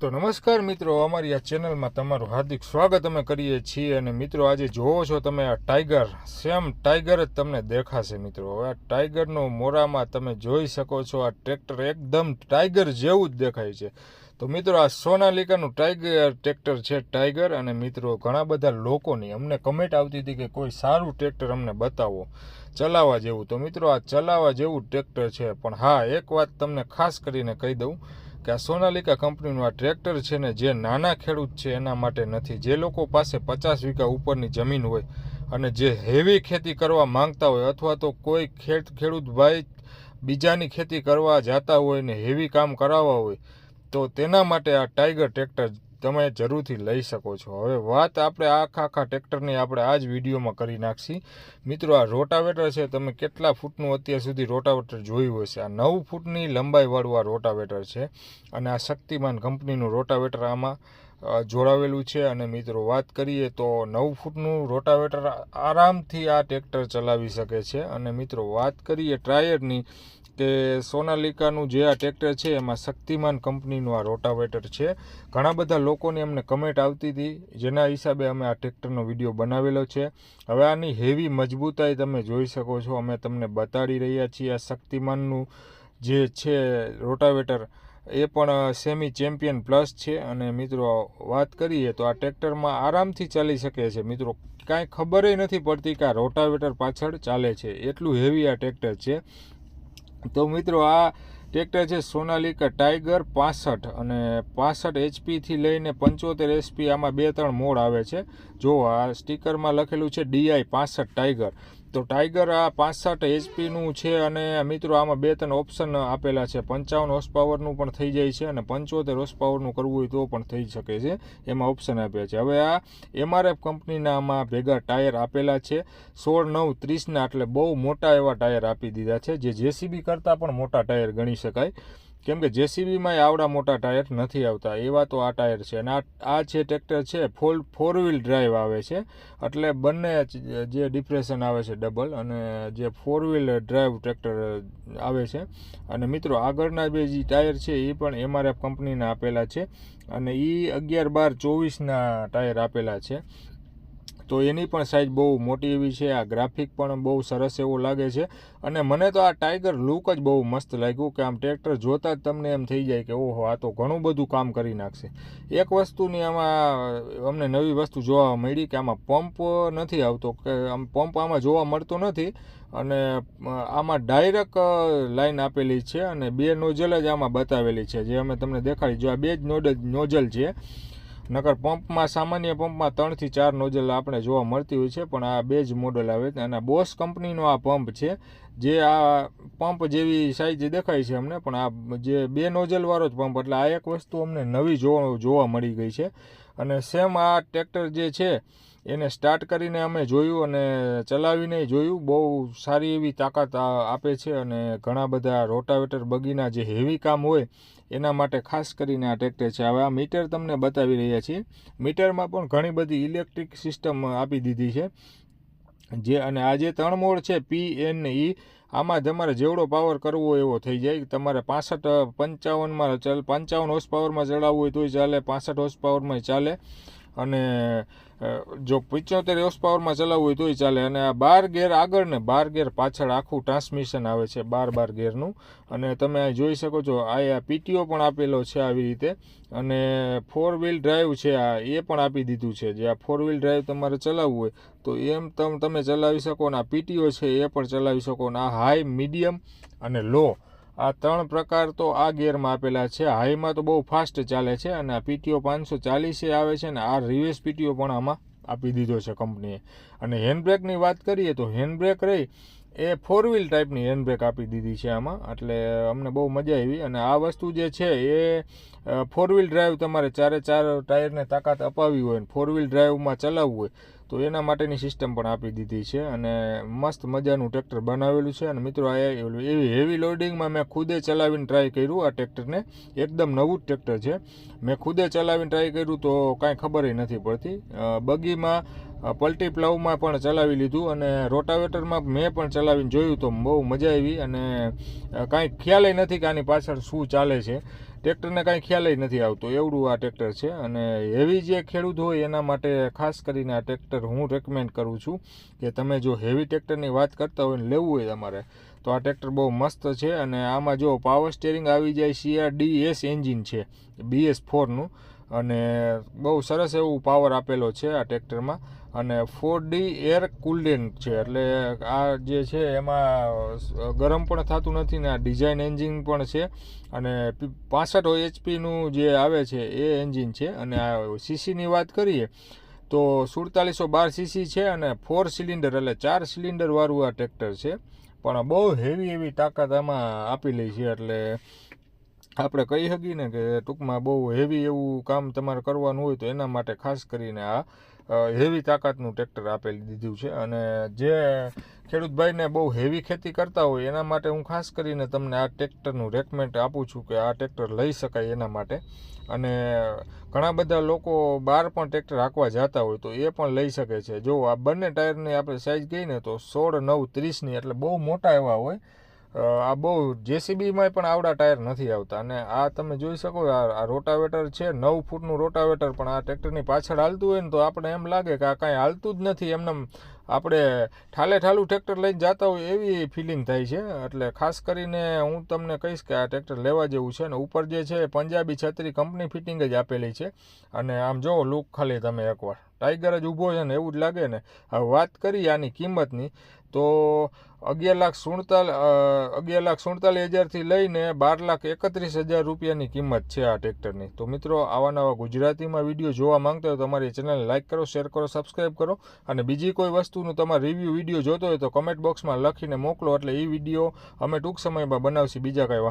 તો નમસ્કાર મિત્રો, અમારી આ ચેનલમાં તમારું હાર્દિક સ્વાગત અમે કરીએ છીએ અને મિત્રો આજે જોવો છો તમે આ ટાઈગર, સેમ ટાઈગર જ તમને દેખાશે મિત્રો. હવે આ ટાઈગરનો મોરામાં તમે જોઈ શકો છો આ ટ્રેક્ટર એકદમ ટાઈગર જેવું જ દેખાય છે. તો મિત્રો આ સોનાલિકાનું ટાઈગર, ટ્રેક્ટર છે ટાઈગર અને મિત્રો ઘણા બધા લોકોની અમને કમેન્ટ આવતી હતી કે કોઈ સારું ટ્રેક્ટર અમને બતાવો, ચલાવવા જેવું. તો મિત્રો આ ચલાવવા જેવું ટ્રેક્ટર છે, પણ હા, એક વાત તમને ખાસ કરીને કહી દઉં. કે આ સોનાલિકા કંપનીનું આ ટ્રેક્ટર છે ને જે નાના ખેડૂત છે, એના માટે નથી. જે લોકો પાસે પચાસ વીઘા ઉપરની જમીન હોય અને જે હેવી ખેતી કરવા માંગતા હોય અથવા તો કોઈ ખેડ, ખેડૂત ભાઈ બીજાની ખેતી કરવા જતા હોય ને હેવી કામ કરાવવા હોય, તો તેના માટે આ ટાઈગર ટ્રેક્ટર તમે જરૂરથી લઈ શકો છો. હવે વાત આપણે આખા આખા ટ્રેક્ટરની આપણે આ જ વિડીયોમાં કરી નાખશી. મિત્રો, આ રોટાવેટર છે, તમે કેટલા ફૂટનું અત્યાર સુધી રોટાવેટર જોયું હશે? આ નવ ફૂટની લંબાઈવાળું આ રોટાવેટર છે અને આ શક્તિમાન કંપનીનું રોટાવેટર આમાં જોડાવેલું છે. અને મિત્રો, વાત કરીએ તો નવ ફૂટનું રોટાવેટર આરામથી આ ટ્રેક્ટર ચલાવી શકે છે. અને મિત્રો, વાત કરીએ ટાયરની કે સોનાલિકાનું જે આ ટ્રેક્ટર છે, એમાં શક્તિમાન કંપનીનું આ રોટાવેટર છે. ઘણા બધા લોકોની અમને કમેન્ટ આવતી હતી, જેના હિસાબે અમે આ ટ્રેક્ટરનો વીડિયો બનાવેલો છે. હવે આની હેવી મજબૂતાઈ તમે જોઈ શકો છો. અમે તમને બતાડી રહ્યા છીએ આ શક્તિમાનનું જે છે રોટાવેટર. એ પણ સેમી ચેમ્પિયન પ્લસ છે. અને મિત્રો, વાત કરીએ તો આ ટ્રેક્ટરમાં આરામથી ચાલી શકે છે. મિત્રો, કાંઈ ખબર નથી પડતી કે આ રોટાવેટર પાછળ ચાલે છે. એટલું હેવી આ ટ્રેક્ટર છે. તો મિત્રો, આ ટ્રેક્ટર છે સોનાલિકા ટાઈગર પાસઠ અને પાસઠ એચપીથી લઈને પંચોતેર એચપી આમાં બે ત્રણ મોડ આવે છે. જો આ સ્ટીકરમાં લખેલું છે ડીઆઈ પાસઠ ટાઈગર તો ટાઈગર આ પાંસઠ એચપીનું છે અને મિત્રો આમાં બે ત્રણ ઓપ્શન આપેલા છે. પંચાવન હોર્સ પાવરનું પણ થઈ જાય છે અને પંચોતેર હોર્સ પાવરનું કરવું હોય તો પણ થઈ શકે છે. એમાં ઓપ્શન આપ્યા છે. હવે આ એમઆરએફ કંપનીના આમાં ભેગા ટાયર આપેલા છે. સોળ, નવ ત્રીસના એટલે બહુ મોટા એવા ટાયર આપી દીધા છે. જે જેસીબી કરતાં પણ મોટા ટાયર ગણી શકાય. કેમ કે જેસીબીમાં આવડા મોટા ટાયર નથી આવતા. એવા તો આ ટાયર છે. અને આ આ છે ટ્રેક્ટર છે, ફોલ ફોર વ્હીલ ડ્રાઈવ આવે છે. એટલે બંને જ- જે ડિપ્રેશન આવે છે ડબલ અને જે ફોર વ્હીલ ડ્રાઈવ ટ્રેક્ટર આવે છે. અને મિત્રો, આગળના બે જે ટાયર છે, એ પણ એમઆરએફ કંપનીના આપેલા છે. અને એ અગિયાર બાર ચોવીસના ટાયર આપેલા છે. તો એની પણ સાઇઝ બહુ મોટી એવી છે. આ ગ્રાફિક પણ બહુ સરસ એવો લાગે છે. અને મને તો આ ટાઈગર લુક જ બહુ મસ્ત લાગ્યું કે આમ ટ્રેક્ટર જોતાં જ તમને એમ થઈ જાય કે ઓહો, આ તો ઘણું બધું કામ કરી નાખશે. એક વસ્તુની આમાં અમને નવી વસ્તુ જોવા મળી કે આમાં પંપ નથી આવતો, કે આમ પંપ આમાં જોવા મળતો નથી. અને આમાં ડાયરેક્ટ લાઈન આપેલી છે અને બે નોઝલ જ આમાં બતાવેલી છે. જે અમે તમને દેખાડી, જો આ બે જ નોડ નોઝલ છે નકર પંપમાં, સામાન્ય પંપમાં ત્રણથી ચાર નોઝલ આપણે જોવા મળતી હોય છે, પણ આ બે જ મોડલ આવે છે. અને બોસ કંપનીનો આ પંપ છે. જે આ પંપ જેવી સાઈઝ દેખાય છે અમને, પણ આ જે બે નોઝલવાળો જ પંપ, એટલે આ એક વસ્તુ અમને નવી જોવા મળી ગઈ છે. અને સેમ આ ટ્રેક્ટર જે છે, એને સ્ટાર્ટ કરીને અમે જોયું અને ચલાવીને જોયું. બહુ સારી એવી તાકાત આપે છે અને ઘણા બધા રોટાવેટર બગીના જે હેવી કામ હોય, એના માટે ખાસ કરીને આ ટ્રેક્ટર છે. હવે આ મીટર તમને બતાવી રહ્યા છીએ. મીટરમાં પણ ઘણી બધી ઇલેક્ટ્રિક સિસ્ટમ આપી દીધી છે. જે અને આ જે ત્રણ મોડ છે પી એન ઈ આમાં તમારે જેવડો પાવર કરવો એવો થઈ જાય. તમારે પાસઠ, પંચાવનમાં ચાલ, પંચાવન હોર્સ પાવરમાં ચડાવવું હોય તોય ચાલે, પાસઠ હોર્સ પાવરમાં ચાલે. અને જો પંચોતેર એસ પાવરમાં ચલાવવું હોય તોય ચાલે. અને આ બાર ગેર આગળ ને બાર ગેર પાછળ આખું ટ્રાન્સમિશન આવે છે, બાર બાર ગેરનું. અને તમે આ જોઈ શકો છો, આ પીટીઓ પણ આપેલો છે આવી રીતે. અને ફોર વ્હીલ ડ્રાઈવ છે આ, એ પણ આપી દીધું છે. જે આ ફોર વ્હીલ ડ્રાઈવ તમારે ચલાવવું હોય, તો એમ તમ ચલાવી શકો અને આ પીટીઓ છે એ પણ ચલાવી શકો. અને આ હાઈ મીડિયમ અને લો આ ત્રણ પ્રકાર તો આ ગિયરમાં આપેલા છે. હાઈમાં તો બહુ ફાસ્ટ ચાલે છે અને આ પીટીઓ પાંચસો ચાલીસે આવે છે ને આ રિવર્સ પીટીઓ પણ આમાં આપી દીધો છે કંપનીએ. અને હેન્ડબ્રેકની વાત કરીએ તો હેન્ડબ્રેક રહી એ ફોર વ્હીલ ટાઈપની હેન્ડબ્રેક આપી દીધી છે આમાં. એટલે અમને બહુ મજા આવી. અને આ વસ્તુ જે છે એ ફોર વ્હીલ ડ્રાઈવ તમારે ચારે ચાર ટાયરને તાકાત અપાવી હોય ફોર વ્હીલ ડ્રાઈવમાં ચલાવવું હોય, તો એના માટેની સિસ્ટમ પણ આપી દીધી છે. અને મસ્ત મજાનું ટ્રેક્ટર બનાવેલું છે. અને મિત્રો, આ એવી હેવી લોડિંગમાં મેં ખુદે ચલાવીને ટ્રાય કર્યું આ ટ્રેક્ટરને એકદમ નવું જ ટ્રેક્ટર છે. મેં ખુદે ચલાવીને ટ્રાય કર્યું તો કાંઈ ખબર નથી પડતી. બગીમાં પલટી પ્લાવમાં પણ ચલાવી લીધું અને રોટાવેટરમાં મેં પણ ચલાવીને જોયું તો બહુ મજા આવી અને કાંઈ ખ્યાલ નથી કે આની પાછળ શું ચાલે છે. ટ્રેક્ટરને કાંઈ ખ્યાલ નથી આવતો, એવડું આ ટ્રેક્ટર છે અને હેવી જે ખેડૂત હોય એના માટે ખાસ કરીને આ ટ્રેક્ટર હું રેકમેન્ડ કરું છું કે તમે જો હેવી ટ્રેક્ટરની વાત કરતા હોય ને લેવું હોય તમારે, તો આ ટ્રેક્ટર બહુ મસ્ત છે અને આમાં જો પાવર સ્ટેરિંગ આવી જાય સીઆરડીએસ એન્જિન છે બીએસ ફોરનું અને બહુ સરસ એવું પાવર આપેલો છે આ ટ્રેક્ટરમાં. અને ફોર ડી એર કુલ્ડેન છે. એટલે આ જે છે એમાં ગરમ પણ થતું નથી ને આ ડિઝાઇન એન્જિન પણ છે. અને પાસઠ એચપીનું જે આવે છે એ એન્જિન છે. અને આ સીસીની વાત કરીએ તો સુડતાલીસો બાર સીસી છે અને ફોર સિલિન્ડર એટલે ચાર સિલિન્ડરવાળું આ ટ્રેક્ટર છે. પણ બહુ હેવી એવી તાકાત આમાં આપી લઈ છે. એટલે આપણે કહી શકીએ ને કે ટૂંકમાં બહુ હેવી એવું કામ તમારે કરવાનું હોય તો એના માટે ખાસ કરીને આ હેવી તાકાતનું ટ્રેક્ટર આપેલી દીધું છે અને જે ખેડૂત ભાઈને બહુ હેવી ખેતી કરતા હોય એના માટે હું ખાસ કરીને તમને આ ટ્રેક્ટરનું રેકમેન્ડ આપું છું કે આ ટ્રેક્ટર લઈ શકાય એના માટે. અને ઘણા બધા લોકો બહાર પણ ટ્રેક્ટર હાંકવા જતા હોય તો એ પણ લઈ શકે છે. જો આ બંને ટાયરની આપણે સાઇઝ ગઈ ને તો સોળ, નવ, ત્રીસની એટલે બહુ મોટા એવા હોય. આ બહુ જેસીબીમાં પણ આવડા ટાયર નથી આવતા. અને આ તમે જોઈ શકો, આ રોટાવેટર છે, નવ ફૂટનું રોટાવેટર, પણ આ ટ્રેક્ટરની પાછળ હાલતું હોય ને તો આપણે એમ લાગે કે આ કાંઈ હાલતું જ નથી. એમને આપણે ઠાલે ઠાલું ટ્રેક્ટર લઈને જતા હોય એવી ફિલિંગ થાય છે. એટલે ખાસ કરીને હું તમને કહીશ કે આ ટ્રેક્ટર લેવા જેવું છે અને ઉપર જે છે પંજાબી છત્રી કંપની ફિટિંગ જ આપેલી છે. અને આમ જુઓ લુક ખાલી તમે એકવાર. ટાઈગર જ ઊભો છે ને એવું જ લાગે ને. હવે વાત કરીએ આની કિંમતની, તો અગિયાર લાખ સુડતાલ અગિયાર લાખ સુડતાલીસ હજારથી લઈને બાર લાખ એકત્રીસ હજાર રૂપિયાની કિંમત છે આ ટ્રેક્ટરની. તો મિત્રો, આવા નવા ગુજરાતીમાં વીડિયો જોવા માંગતા હોય તો અમારી ચેનલને લાઇક કરો શેર કરો સબસ્ક્રાઈબ કરો. અને બીજી કોઈ વસ્તુનું તમારે રિવ્યૂ વીડિયો જોતો હોય તો કમેન્ટ બોક્સમાં લખીને મોકલો, એટલે એ વીડિયો અમે ટૂંક સમયમાં બનાવશું બીજા કાંઈ